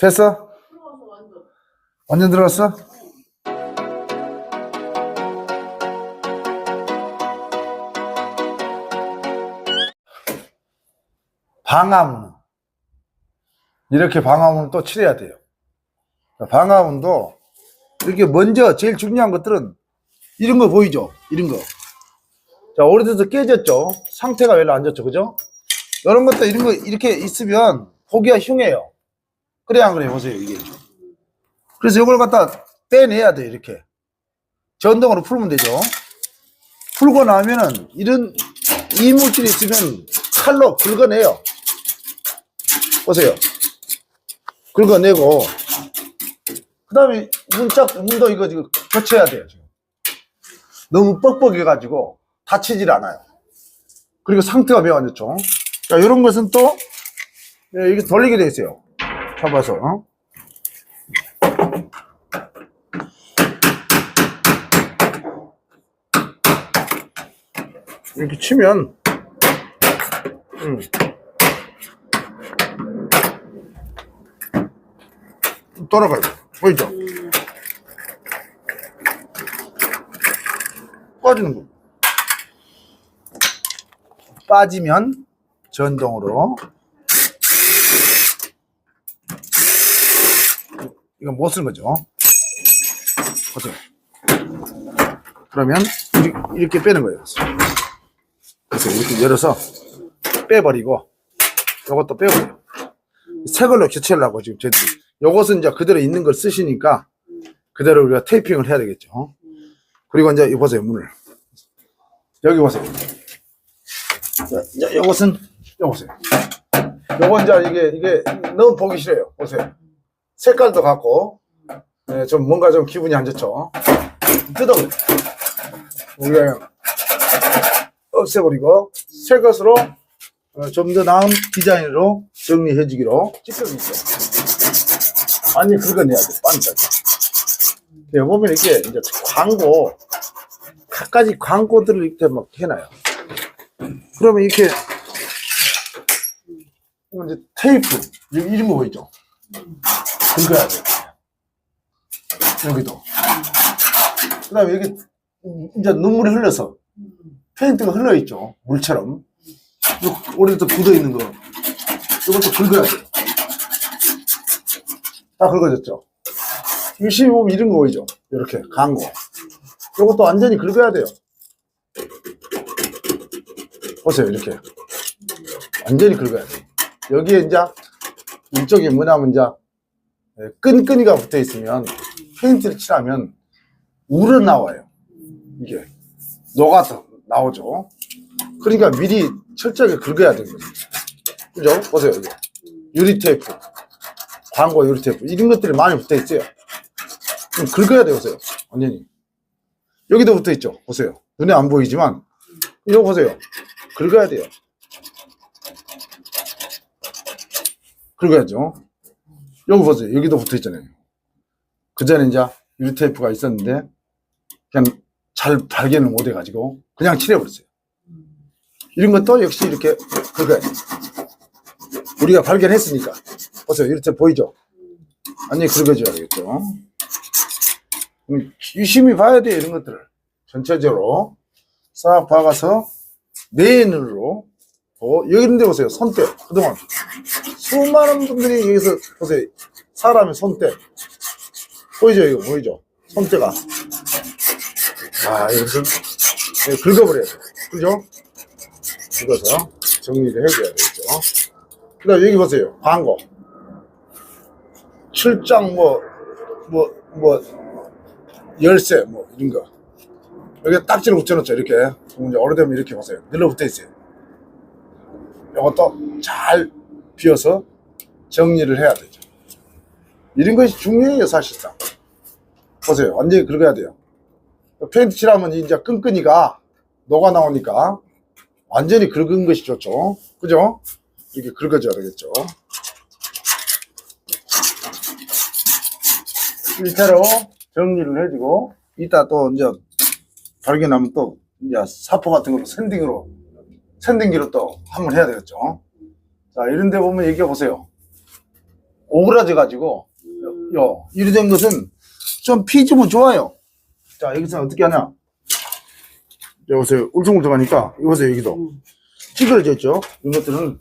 됐어? 완전 들어갔어? 방화문. 이렇게 방화문을 또 칠해야 돼요. 방화문도 이렇게 먼저 제일 중요한 것들은 이런 거 보이죠? 이런 거. 자, 오래돼서 깨졌죠? 상태가 별로 안 좋죠? 그죠? 이런 것도 이런 거 이렇게 있으면 보기가 흉해요. 그래, 안 그래? 보세요, 이게. 그래서 이걸 갖다 떼내야 돼요, 이렇게. 전동으로 풀면 되죠. 풀고 나면은 이런 이물질이 있으면 칼로 긁어내요. 보세요. 긁어내고, 그 다음에 문짝, 문도 이거 지금 교체해야 돼요, 지금. 너무 뻑뻑해가지고 다치질 않아요. 그리고 상태가 매우 안 좋죠. 자, 이런 것은 또, 예, 이렇게 돌리게 돼 있어요. 잡아서. 어? 이렇게 치면, 음. 돌아가요. 보이죠? 빠지는 거. 빠지면 전동으로 이건 못 쓰는 거죠. 보세요. 그러면 이렇게- 빼는 거예요. 그래서 이렇게 열어서 빼버리고 이것도 빼버려요. 새 걸로 교체하려고 지금 저희들이 요것은 이제 그대로 있는 걸 쓰시니까 그대로 우리가 테이핑을 해야 되겠죠. 그리고 이제 이 보세요 문을 여기 보세요. 요것은 요보세요. 요건 이제 이게 이게 너무 보기 싫어요. 보세요. 색깔도 같고 예, 좀 뭔가 좀 기분이 안 좋죠. 뜯어버려. 우리가 없애버리고 새 것으로 어, 좀더 나은 디자인으로 정리해주기로 찢어주죠. 아니 긁어내야 돼. 반까지. 여기 보면 이게 이제 광고 갖가지 광고들을 이렇게 막 해놔요. 그러면 이렇게 이제 테이프 이름 거 보이죠? 긁어야 돼. 여기도. 그 다음에 여기 이제 눈물이 흘러서 페인트가 흘러 있죠. 물처럼. 요 오래부터 굳어 있는 거. 이것도 긁어야 돼. 다 긁어졌죠. 유심히 보면 이런 거 보이죠? 이렇게 광고. 이것도 완전히 긁어야 돼요. 보세요, 이렇게. 완전히 긁어야 돼. 여기에 이제, 이쪽에 뭐냐면 이제, 예, 끈끈이가 붙어 있으면, 페인트를 칠하면, 우러 나와요. 이게. 녹아서 나오죠. 그러니까 미리 철저하게 긁어야 되는 거죠. 그죠? 보세요, 이게. 유리 테이프. 광고 유리 테이프. 이런 것들이 많이 붙어 있어요. 좀 긁어야 돼요, 보세요. 완전히. 여기도 붙어 있죠. 보세요. 눈에 안 보이지만, 이거 보세요. 긁어야 돼요. 긁어야죠. 여기 보세요. 여기도 붙어 있잖아요. 그 전에 이제 유리 테이프가 있었는데, 그냥 잘 발견을 못 해가지고, 그냥 칠해버렸어요. 이런 것도 역시 이렇게 긁어야 돼요. 우리가 발견했으니까. 보세요. 테이프 보이죠? 완전히 긁어줘야 되겠죠. 음, 유심히 봐야 돼요, 이런 것들을. 전체적으로. 싹 박아서, 내 눈으로, 어, 여기 있는데 보세요. 손대. 그동안. 수많은 분들이 여기서, 보세요. 사람의 손대. 보이죠, 이거, 보이죠? 손대가. 아, 이것을, 네, 긁어버려야 돼요. 그죠? 긁어서 정리를 해줘야 되겠죠. 그 다음 여기 보세요. 광고. 출장 뭐, 뭐, 뭐, 열쇠, 뭐, 이런 거. 여기 딱지를 붙여놓죠, 이렇게. 그럼 이제 오래되면 이렇게 보세요. 늘러붙어 있어요. 이것도 잘 비워서 정리를 해야 되죠. 이런 것이 중요해요, 사실상. 보세요. 완전히 긁어야 돼요. 페인트 칠하면 이제 끈끈이가 녹아 나오니까 완전히 긁은 것이 좋죠. 그죠? 이렇게 긁어줘야 되겠죠. 일차로 정리를 해주고 이따 또 이제 발견하면 또 이제 사포 같은 걸로 샌딩으로 샌딩기로 또 한번 해야 되겠죠. 자 이런 데 보면 얘기해 보세요. 오그라져 가지고, 음. 요, 이리 된 것은 좀 피주면 좋아요. 자, 여기서 어떻게 하냐. 여기서 울퉁울퉁하니까, 여기서 여기도 음. 찌그러져 있죠. 이런 것들은,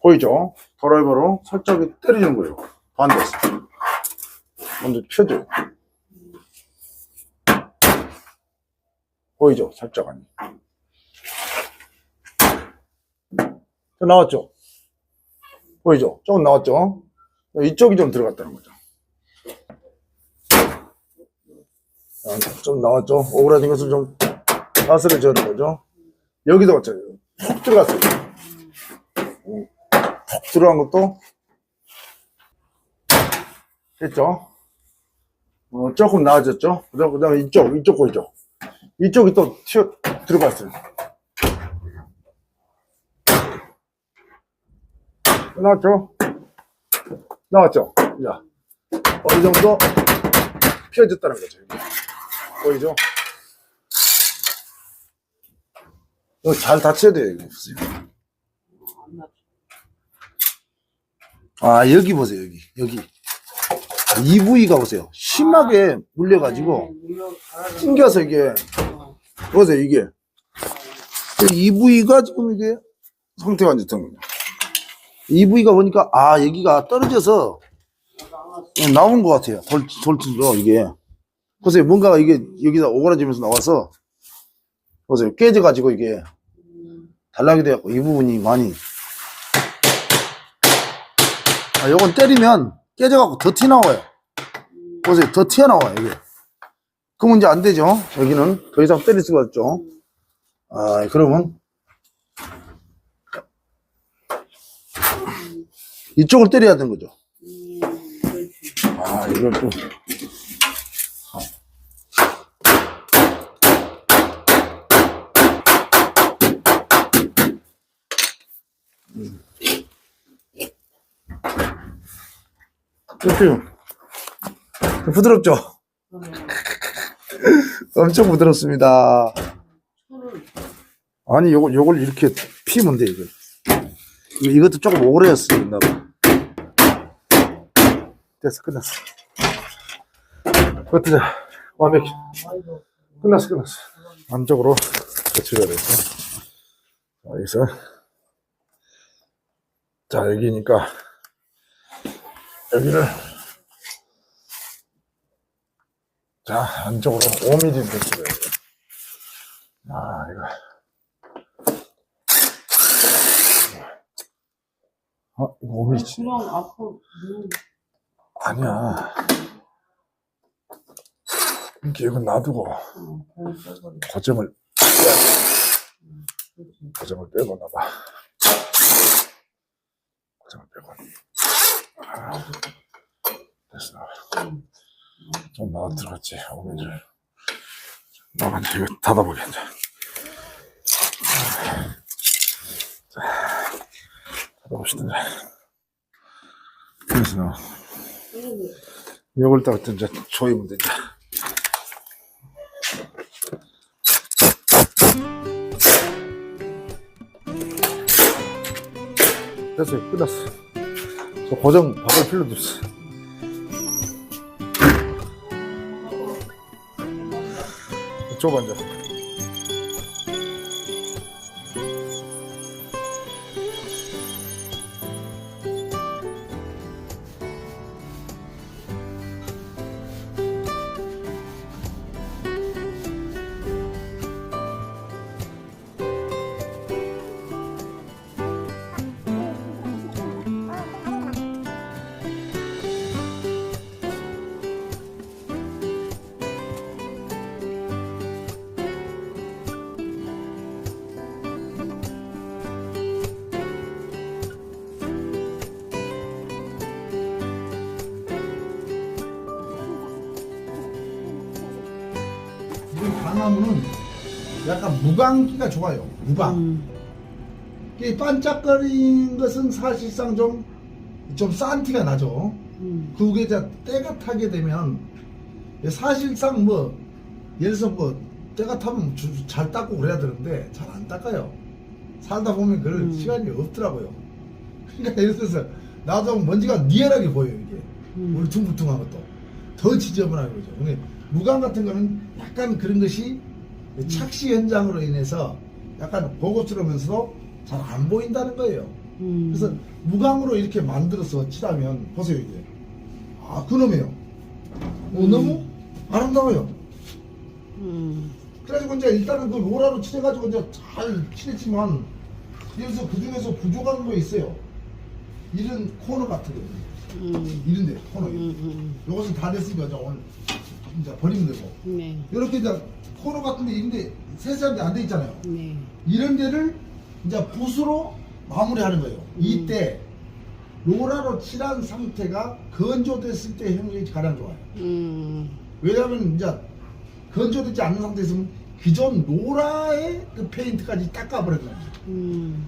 보이죠? 드라이버로 살짝 때려주는 거예요. 반대에서. 먼저 펴줘요. 보이죠? 살짝 아니. 자, 나왔죠? 보이죠? 조금 나왔죠? 이쪽이 좀 들어갔다는 거죠. 자, 좀 나왔죠? 오그라진 것을 좀 가스를 저는 거죠? 여기도 마찬가지예요. 푹 들어갔어요. 푹 들어간 것도 됐죠? 어, 조금 나아졌죠? 그 다음에 이쪽, 이쪽 보이죠? 이쪽이 또 튀어, 들어갔어요. 나왔죠? 나왔죠? 자, 어느 정도 피어졌다는 거죠. 보이죠? 이거 잘 닫혀야 돼요, 이거 보세요. 아, 여기 보세요, 여기. 여기. 이 부위가 보세요. 심하게 물려가지고, 네. 튕겨서 이게, 어. 보세요, 이게. 이 부위가 지금 이게 상태가 안 좋다는 거죠. 이 부위가 보니까, 아, 여기가 떨어져서 나온 것 같아요. 돌, 돌틀로, 이게. 보세요, 뭔가가 이게 여기다 오그라지면서 나와서, 보세요, 깨져가지고 이게 음. 단락이 돼갖고 이 부분이 많이. 아, 요건 때리면 깨져갖고 더 튀어나와요. 음. 보세요, 더 튀어나와요, 이게. 그러면 이제 안 되죠. 여기는 더 이상 때릴 수가 없죠. 아, 그러면 이쪽을 때려야 되는 거죠. 음. 아, 이걸 또. 음. 이렇게 부드럽죠? 엄청 부드럽습니다. 아니, 요걸, 요걸 이렇게 피면 돼. 이거 이것도 조금 오래 했었나 봐. 됐어, 끝났어. 완벽히. 아이고. 끝났어, 끝났어. 안쪽으로 거치려야 돼서. 자, 여기서. 자, 여기니까. 여기를. 자, 안쪽으로 5mm 거치려야 돼. 아, 이거. 아, 이거 5mm. 그냥 앞으로 음. 아니야. 이거 놔두고 그렇지. 고점을 빼고 나봐. 고점을 빼고. 아, 됐어. 음. 좀 나와 들어갔지. 오미를. 나만 이거 닫아보게 이제. 자, 닫아봅시다. 그래서 요걸 딱 이제 조이면 되죠. 됐어요. 끝났어. 저 고정 박을 필요도 없어. 좁아, 이제. 이 강화문은 약간 무광기가 좋아요. 무광. 음. 이 반짝거린 것은 사실상 좀, 좀 싼 티가 나죠. 음. 그게 이제 때가 타게 되면 사실상 뭐, 예를 들어서 뭐, 때가 타면 주- 잘 닦고 그래야 되는데 잘 안 닦아요. 살다 보면 그럴 음. 시간이 없더라고요. 그러니까 예를 들어서 나도 먼지가 니얼하게 보여요 이게 울퉁불퉁한 것도 더 지저분한 거죠. 근데 무광 같은 거는 약간 그런 것이 착시 현상으로 인해서 약간 고급스러우면서도 잘 안 보인다는 거예요. 음. 그래서 무광으로 이렇게 만들어서 칠하면 보세요 이게 아 그놈이에요. 어, 너무 아름다워요. 음. 그래가지고 이제 일단은 그 로라로 칠해가지고 이제 잘 칠했지만 그래서 그 중에서 부족한 거 있어요. 이런 코너 같은 거 음. 이런데 코너 음. 음. 요것은 다 됐으니까 이제 오늘 이제 버리면 되고 네. 이렇게 이제 코너 같은 데 이런데 세세한데 안 돼 있잖아요. 네. 이런 데를 이제 붓으로 마무리하는 거예요. 이때 로라로 칠한 상태가 건조됐을 때 형성이 가장 좋아요. 음. 왜냐하면 이제 건조되지 않는 상태에서는 기존 로라의 그 페인트까지 닦아버렸거든요. 음.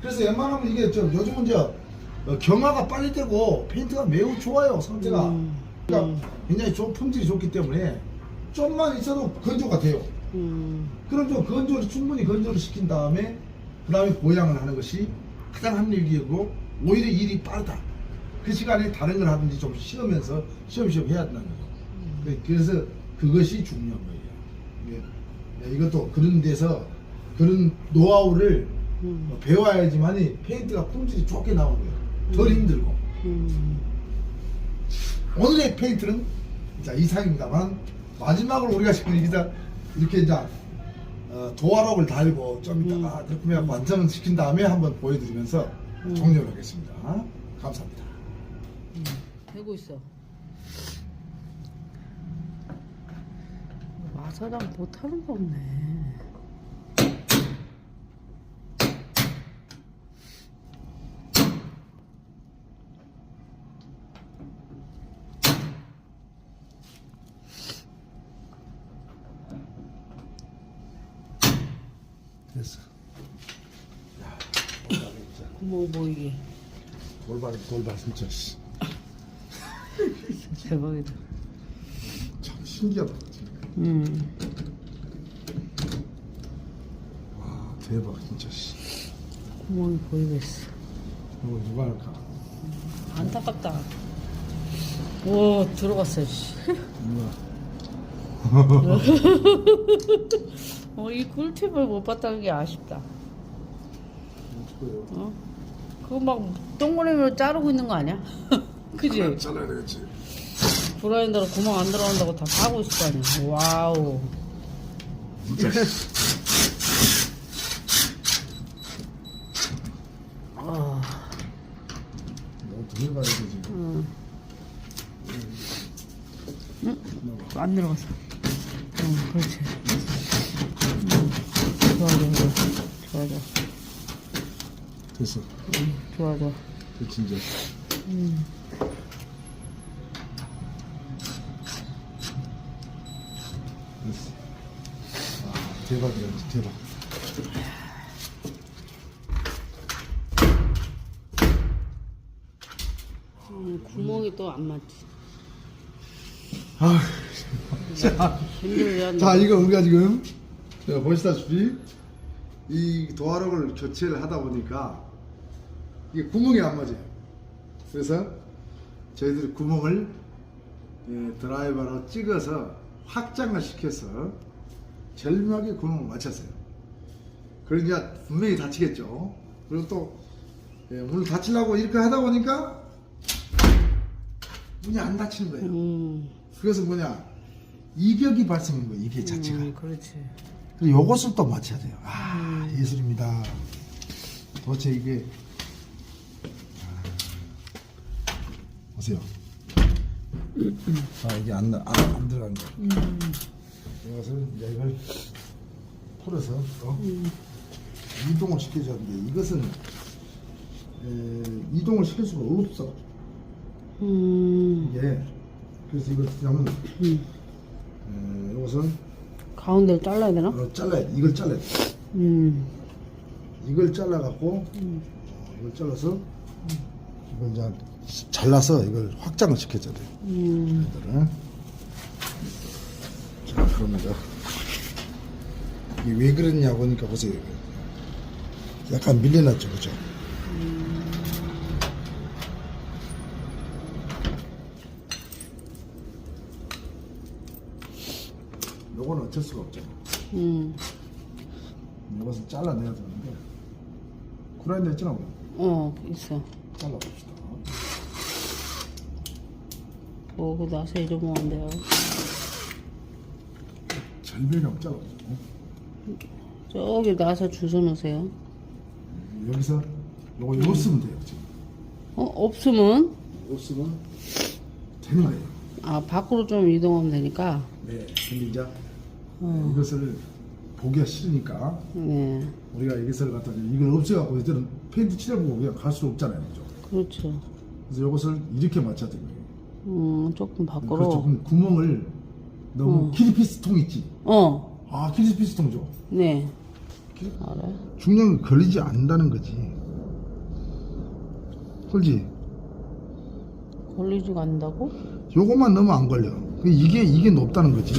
그래서 웬만하면 이게 저 요즘은 이제 어, 경화가 빨리 되고 페인트가 매우 좋아요 상태가. 음. 그러니까 음. 굉장히 좋은 품질이 좋기 때문에 좀만 있어도 건조가 돼요. 음. 그럼 좀 건조를 충분히 건조를 시킨 다음에 그 다음에 보양을 하는 것이 가장 합리적이고 오히려 일이 빠르다. 그 시간에 다른 걸 하든지 좀 쉬으면서 쉬엄쉬엄 해야 된다는 거죠. 그- 그래서 그것이 중요한 거예요. 이게 네, 이것도 그런 데서 그런 노하우를 음. 배워야지만이 페인트가 품질이 좋게 나오는 거예요. 덜 힘들고. 음. 오늘의 페인트는 자 이상입니다만 마지막으로 우리가 지금 여기다 이렇게 이제 어, 도화록을 달고 좀 이따가 그렇게 해서 완성시킨 다음에 한번 보여드리면서 종료를 하겠습니다. 감사합니다. 되고 있어. 마사장 못하는 거 없네. 됐어. 구멍 보이게. 돌발 돌발 진짜 씨. 대박이다. 참 신기하다. 진짜. 음. 와 대박 진짜 씨. 구멍이 보이겠어. 이거 누가 할까? 안타깝다. 오, 들어갔어, 씨. 누가? 어, 이 꿀팁을 못 봤다는 게 아쉽다. 누구예요? 어? 그거 막 동그라미로 자르고 있는 거 아니야? 그지? 잘라야 되겠지. 브라인더로 구멍 안 들어간다고 다 파고 있을 거 아니야. 와우. 아, 너무 덜 가야 되지. 응. 응? 안 들어갔어. 응, 그렇지. 응. 좋아, 좋아, 좋아. 좋아, 좋아. 됐어. 응, 좋아, 좋아. 됐지 이제. 응. 됐어. 아 대박이야 대박. 음, 구멍이 또 안 맞지. 아. 자. 자 이거 우리가 지금 자, 보시다시피 이 도화록을 교체를 하다 보니까 이게 구멍이 안 맞아요. 그래서 저희들이 구멍을 예, 드라이버로 찍어서 확장을 시켜서 절묘하게 구멍을 맞췄어요. 그러니까 분명히 다치겠죠. 그리고 또 예, 문을 닫히려고 이렇게 하다 보니까 문이 안 닫히는 거예요. 음, 그래서 뭐냐 이격이 발생한 거예요 이게 자체가 음, 그렇지. 그리고 요것을 또 맞춰야 돼요 아 예술입니다 도대체 이게 보세요 아 이게 안, 안, 안 들어간 거예요 이것을 이제 이걸 풀어서 또 이동을 시켜줘야 되는데 이것은 에, 이동을 시킬 수가 없어 음, 이게 그래서 이걸 어떻게 하면 음. 에, 이것은 가운데를 잘라야 되나? 어, 잘라야 돼. 이걸 잘라야 돼. 음, 이걸 잘라갖고 음. 어, 이걸 잘라서 이걸 이제 잘라서 이걸 확장을 시켜줘야 돼요. 음. 얘들은. 자, 그럽니다. 이게 왜 그랬냐고 하니까 보세요. 약간 밀려났죠, 그죠? 음. 요건 어쩔 수가 없죠. 음. 이것은 잘라내야 되는데, 그라인더 있잖아, 우리. 어, 있어. 잘라봅시다. 보고 나서 잃어먹으면 돼요. 절벽이 없 잘라. 저기 나서 주워 놓으세요. 여기서 요거 요 쓰면 돼요. 지금. 어, 없으면, 요 쓰면 되는 거예요. 아, 밖으로 좀 이동하면 되니까. 네. 근데 이제 이것을 보기가 싫으니까 네. 우리가 이것을 갖다 이걸 없애갖고 이들은 페인트 칠해보고 그냥 갈 수 없잖아요. 그죠? 그렇죠. 그래서 이것을 이렇게 맞춰야 되는 거예요. 음, 조금 그렇죠. 밖으로. 그럼 구멍을 너무 키리피스 통 있지? 어, 아, 키리피스 통 줘. 네. 알아요? 중량이 걸리지 않는다는 거지. 그렇지? 걸리지가 않는다고? 요것만 넣으면 안 걸려. 그 이게, 이게 높다는 거지.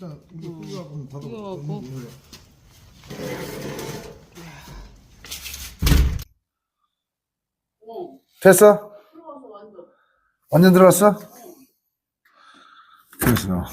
일단 이거 끓여갖고 닫아. 끓여갖고. 됐어? 완전 들어갔어? 됐어.